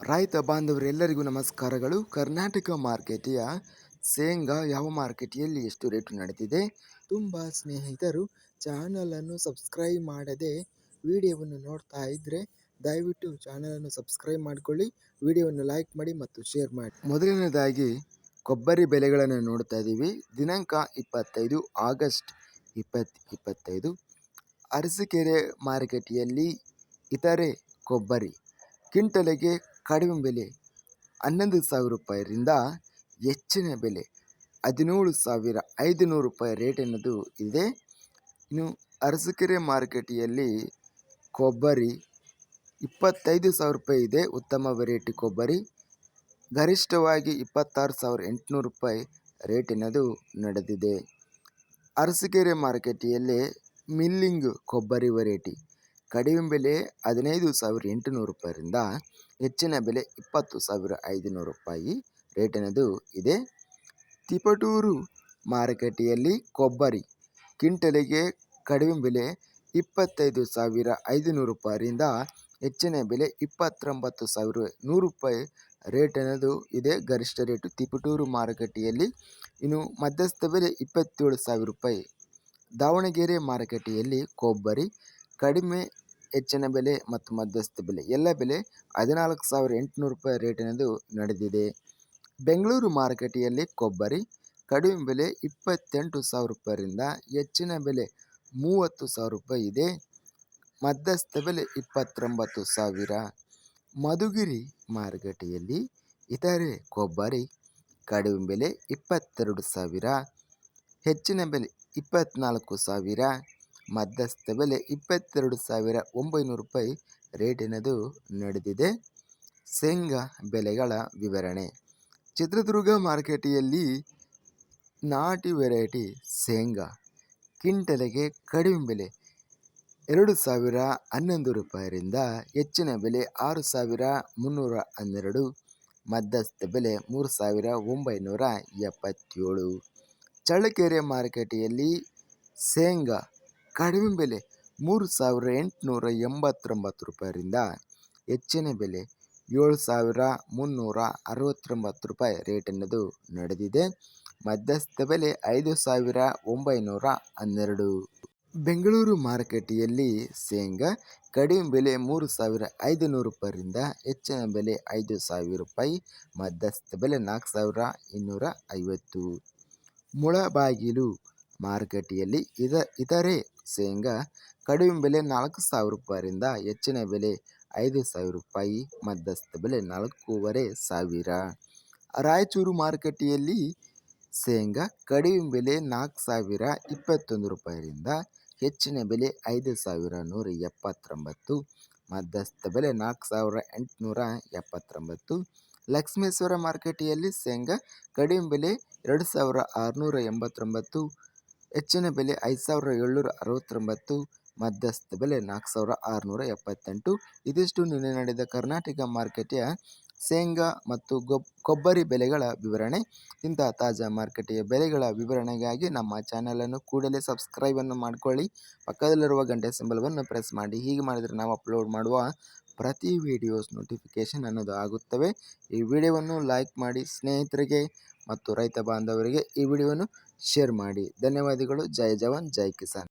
ರೈತ ಬಾಂಧವರೆಲ್ಲರಿಗೂ ನಮಸ್ಕಾರಗಳು. ಕರ್ನಾಟಕ ಮಾರ್ಕೆಟಿಯ ಶೇಂಗಾ ಯಾವ ಮಾರ್ಕೆಟಿಯಲ್ಲಿ ಎಷ್ಟು ರೇಟು ನಡೆದಿದೆ? ತುಂಬ ಸ್ನೇಹಿತರು ಚಾನಲನ್ನು ಸಬ್ಸ್ಕ್ರೈಬ್ ಮಾಡದೆ ವಿಡಿಯೋವನ್ನು ನೋಡ್ತಾ ಇದ್ದರೆ ದಯವಿಟ್ಟು ಚಾನಲನ್ನು ಸಬ್ಸ್ಕ್ರೈಬ್ ಮಾಡಿಕೊಳ್ಳಿ, ವಿಡಿಯೋವನ್ನು ಲೈಕ್ ಮಾಡಿ ಮತ್ತು ಶೇರ್ ಮಾಡಿ. ಮೊದಲನೇದಾಗಿ ಕೊಬ್ಬರಿ ಬೆಲೆಗಳನ್ನು ನೋಡ್ತಾ ಇದ್ದೀವಿ. ದಿನಾಂಕ ಇಪ್ಪತ್ತೈದು ಆಗಸ್ಟ್ ಇಪ್ಪತ್ತು ಇಪ್ಪತ್ತೈದು. ಅರಸಿಕೆರೆ ಮಾರುಕಟ್ಟೆಯಲ್ಲಿ ಇತರೆ ಕೊಬ್ಬರಿ ಕ್ವಿಂಟಲಿಗೆ ಕಡಿಮೆ ಬೆಲೆ ಹನ್ನೊಂದು ಸಾವಿರ ರೂಪಾಯಿಯಿಂದ ಹೆಚ್ಚಿನ ಬೆಲೆ ಹದಿನೇಳು ಸಾವಿರ ಐದುನೂರು ರೂಪಾಯಿ ರೇಟ್ ಅನ್ನೋದು ಇದೆ. ಇನ್ನು ಅರಸಕೆರೆ ಮಾರುಕಟ್ಟೆಯಲ್ಲಿ ಕೊಬ್ಬರಿ ಇಪ್ಪತ್ತೈದು ಸಾವಿರ ರೂಪಾಯಿ ಇದೆ. ಉತ್ತಮ ವೆರೈಟಿ ಕೊಬ್ಬರಿ. ಗರಿಷ್ಠವಾಗಿ ಇಪ್ಪತ್ತಾರು ಸಾವಿರ ಎಂಟುನೂರು ರೂಪಾಯಿ ರೇಟ್ ಅನ್ನೋದು ನಡೆದಿದೆ. ಅರಸಕೆರೆ ಮಾರುಕಟ್ಟೆಯಲ್ಲಿ ಮಿಲ್ಲಿಂಗ್ ಕೊಬ್ಬರಿ ವೆರೈಟಿ ಕಡಿಮೆ ಬೆಲೆ ಹದಿನೈದು ಸಾವಿರ ಎಂಟುನೂರು ರೂಪಾಯಿರಿಂದ ಹೆಚ್ಚಿನ ಬೆಲೆ ಇಪ್ಪತ್ತು ಸಾವಿರ ಐದುನೂರು ರೂಪಾಯಿ ರೇಟ್ ಅನ್ನೋದು ಇದೆ. ತಿಪಟೂರು ಮಾರುಕಟ್ಟೆಯಲ್ಲಿ ಕೊಬ್ಬರಿ ಕ್ವಿಂಟಲಿಗೆ ಕಡಿಮೆ ಬೆಲೆ ಇಪ್ಪತ್ತೈದು ಸಾವಿರ ಐದುನೂರು ರೂಪಾಯಿಯಿಂದ ಹೆಚ್ಚಿನ ಬೆಲೆ ಇಪ್ಪತ್ತೊಂಬತ್ತು ಸಾವಿರ ನೂರು ರೂಪಾಯಿ ರೇಟ್ ಅನ್ನೋದು ಇದೆ. ಗರಿಷ್ಠ ರೇಟು ತಿಪಟೂರು ಮಾರುಕಟ್ಟೆಯಲ್ಲಿ ಇನ್ನು ಮಧ್ಯಸ್ಥ ಬೆಲೆ ಇಪ್ಪತ್ತೇಳು ಸಾವಿರ ರೂಪಾಯಿ ದಾವಣಗೆರೆ ಮಾರುಕಟ್ಟೆಯಲ್ಲಿ ಕೊಬ್ಬರಿ ಕಡಿಮೆ ಹೆಚ್ಚಿನ ಬೆಲೆ ಮತ್ತು ಮಧ್ಯಸ್ಥ ಬೆಲೆ. ಎಲ್ಲ ಬೆಲೆ ಹದಿನಾಲ್ಕು ಸಾವಿರ ಎಂಟುನೂರು ರೂಪಾಯಿ ರೇಟಿನದು ನಡೆದಿದೆ. ಬೆಂಗಳೂರು ಮಾರುಕಟ್ಟೆಯಲ್ಲಿ ಕೊಬ್ಬರಿ ಕಡಿಮೆ ಬೆಲೆ ಇಪ್ಪತ್ತೆಂಟು ಸಾವಿರ ರೂಪಾಯಿಯಿಂದ ಹೆಚ್ಚಿನ ಬೆಲೆ ಮೂವತ್ತು ಸಾವಿರ ರೂಪಾಯಿ ಇದೆ. ಮಧ್ಯಸ್ಥ ಬೆಲೆ ಇಪ್ಪತ್ತೊಂಬತ್ತು ಸಾವಿರ. ಮಧುಗಿರಿ ಮಾರುಕಟ್ಟೆಯಲ್ಲಿ ಇತರೆ ಕೊಬ್ಬರಿ ಕಡಿಮೆ ಬೆಲೆ ಇಪ್ಪತ್ತೆರಡು ಸಾವಿರ. ಹೆಚ್ಚಿನ ಬೆಲೆ ಇಪ್ಪತ್ತ್ನಾಲ್ಕು ಸಾವಿರ. ಮಧ್ಯಸ್ಥ ಬೆಲೆ ಇಪ್ಪತ್ತೆರಡು ಸಾವಿರ ಒಂಬೈನೂರು ರೂಪಾಯಿ ರೇಟಿನದು ನಡೆದಿದೆ. ಶೇಂಗಾ ಬೆಲೆಗಳ ವಿವರಣೆ. ಚಿತ್ರದುರ್ಗ ಮಾರ್ಕೆಟಿಯಲ್ಲಿ ನಾಟಿ ವೆರೈಟಿ ಶೇಂಗಾ, ಕ್ವಿಂಟಲಿಗೆ ಕಡಿಮೆ ಬೆಲೆ ಎರಡು ಸಾವಿರ ಹನ್ನೊಂದು ರೂಪಾಯಿಯಿಂದ ಹೆಚ್ಚಿನ ಬೆಲೆ ಆರು ಸಾವಿರ ಮುನ್ನೂರ ಹನ್ನೆರಡು, ಮಧ್ಯಸ್ಥ ಬೆಲೆ ಮೂರು ಸಾವಿರ ಒಂಬೈನೂರ ಎಪ್ಪತ್ತೇಳು. ಚಳ್ಳಕೆರೆ ಮಾರುಕಟ್ಟೆಯಲ್ಲಿ ಶೇಂಗಾ ಕಡಿಮೆ ಬೆಲೆ ಮೂರು ಸಾವಿರ ಎಂಟುನೂರ ಎಂಬತ್ತೊಂಬತ್ತು ರೂಪಾಯಿಯಿಂದ ಹೆಚ್ಚಿನ ಬೆಲೆ ಏಳು ಸಾವಿರ ಮುನ್ನೂರ ಅರವತ್ತೊಂಬತ್ತು ರೂಪಾಯಿ ರೇಟ್ ಅನ್ನೋದು ನಡೆದಿದೆ. ಮಧ್ಯಸ್ಥ ಬೆಲೆ ಐದು ಸಾವಿರ ಒಂಬೈನೂರ ಹನ್ನೆರಡು. ಬೆಂಗಳೂರು ಮಾರುಕಟ್ಟೆಯಲ್ಲಿ ಶೇಂಗಾ ಕಡಿಮೆ ಬೆಲೆ ಮೂರು ಸಾವಿರ ಐದುನೂರು ರೂಪಾಯಿಯಿಂದ ಹೆಚ್ಚಿನ ಬೆಲೆ ಐದು ಸಾವಿರ ರೂಪಾಯಿ, ಮಧ್ಯಸ್ಥ ಬೆಲೆ ನಾಲ್ಕು ಸಾವಿರ ಇನ್ನೂರ ಐವತ್ತು. ಮುಳಬಾಗಿಲು ಮಾರುಕಟ್ಟೆಯಲ್ಲಿ ಇದ, ಇತರೆ ಶೇಂಗಾ ಕಡಿಮೆ ಬೆಲೆ ನಾಲ್ಕು ಸಾವಿರ ರೂಪಾಯಿಂದ ಹೆಚ್ಚಿನ ಬೆಲೆ ಐದು ಸಾವಿರ ರೂಪಾಯಿ, ಮಧ್ಯಸ್ಥ ಬೆಲೆ ನಾಲ್ಕೂವರೆ ಸಾವಿರ. ರಾಯಚೂರು ಮಾರುಕಟ್ಟೆಯಲ್ಲಿ ಶೇಂಗಾ ಕಡಿಮೆ ಬೆಲೆ ನಾಲ್ಕು ಸಾವಿರ ಇಪ್ಪತ್ತೊಂದು ರೂಪಾಯಿರಿಂದ ಹೆಚ್ಚಿನ ಬೆಲೆ ಐದು ಸಾವಿರ ನೂರ ಎಪ್ಪತ್ತೊಂಬತ್ತು, ಮಧ್ಯಸ್ಥ ಬೆಲೆ ನಾಲ್ಕು ಸಾವಿರ ಎಂಟುನೂರ ಎಪ್ಪತ್ತೊಂಬತ್ತು. ಲಕ್ಷ್ಮೇಶ್ವರ ಮಾರುಕಟ್ಟೆಯಲ್ಲಿ ಶೇಂಗಾ ಕಡಿಮೆ ಬೆಲೆ ಎರಡು ಸಾವಿರ ಆರುನೂರ ಎಂಬತ್ತೊಂಬತ್ತು ಹೆಚ್ಚಿನ ಬೆಲೆ ಐದು ಸಾವಿರ ಏಳ್ನೂರ ಅರವತ್ತೊಂಬತ್ತು, ಮಧ್ಯಸ್ಥ ಬೆಲೆ ನಾಲ್ಕು ಸಾವಿರ ಆರುನೂರ ಎಪ್ಪತ್ತೆಂಟು. ಇದಿಷ್ಟು ನಿನ್ನೆ ನಡೆದ ಕರ್ನಾಟಕ ಮಾರುಕಟ್ಟೆಯ ಶೇಂಗಾ ಮತ್ತು ಕೊಬ್ಬರಿ ಬೆಲೆಗಳ ವಿವರಣೆ. ಇಂತಹ ತಾಜಾ ಮಾರುಕಟ್ಟೆಯ ಬೆಲೆಗಳ ವಿವರಣೆಗಾಗಿ ನಮ್ಮ ಚಾನಲನ್ನು ಕೂಡಲೇ ಸಬ್ಸ್ಕ್ರೈಬನ್ನು ಮಾಡಿಕೊಳ್ಳಿ. ಪಕ್ಕದಲ್ಲಿರುವ ಗಂಟೆ ಸಿಂಬಲವನ್ನು ಪ್ರೆಸ್ ಮಾಡಿ. ಹೀಗೆ ಮಾಡಿದರೆ ನಾವು ಅಪ್ಲೋಡ್ ಮಾಡುವ ಪ್ರತಿ ವಿಡಿಯೋಸ್ ನೋಟಿಫಿಕೇಷನ್ ಅನ್ನೋದು ಆಗುತ್ತವೆ. ಈ ವಿಡಿಯೋವನ್ನು ಲೈಕ್ ಮಾಡಿ ಸ್ನೇಹಿತರಿಗೆ ಮತ್ತು ರೈತ ಬಾಂಧವರಿಗೆ ಈ ವಿಡಿಯೋವನ್ನು ಶೇರ್ ಮಾಡಿ. ಧನ್ಯವಾದಗಳು. ಜೈ ಜವಾನ್. ಜೈ ಕಿಸಾನ್.